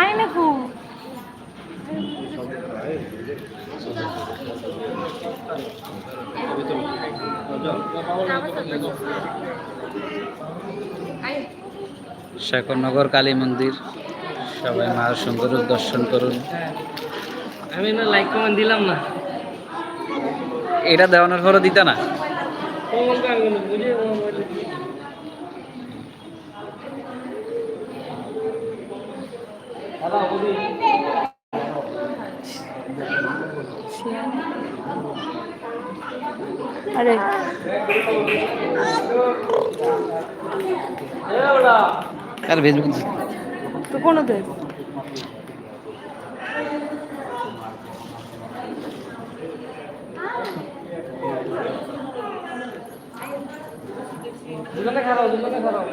আইনি কু শেখরনগর কালী মন্দির। সবাই মার সুন্দর দর্শন করুন। আমি না লাইক কমেন্ট দিলাম না। এটা দেওয়ানোর পরও দিতা না। আরে। আর ফেসবুক তো কোন দেখ দুজনে খারাপ দুজনে খারাপ।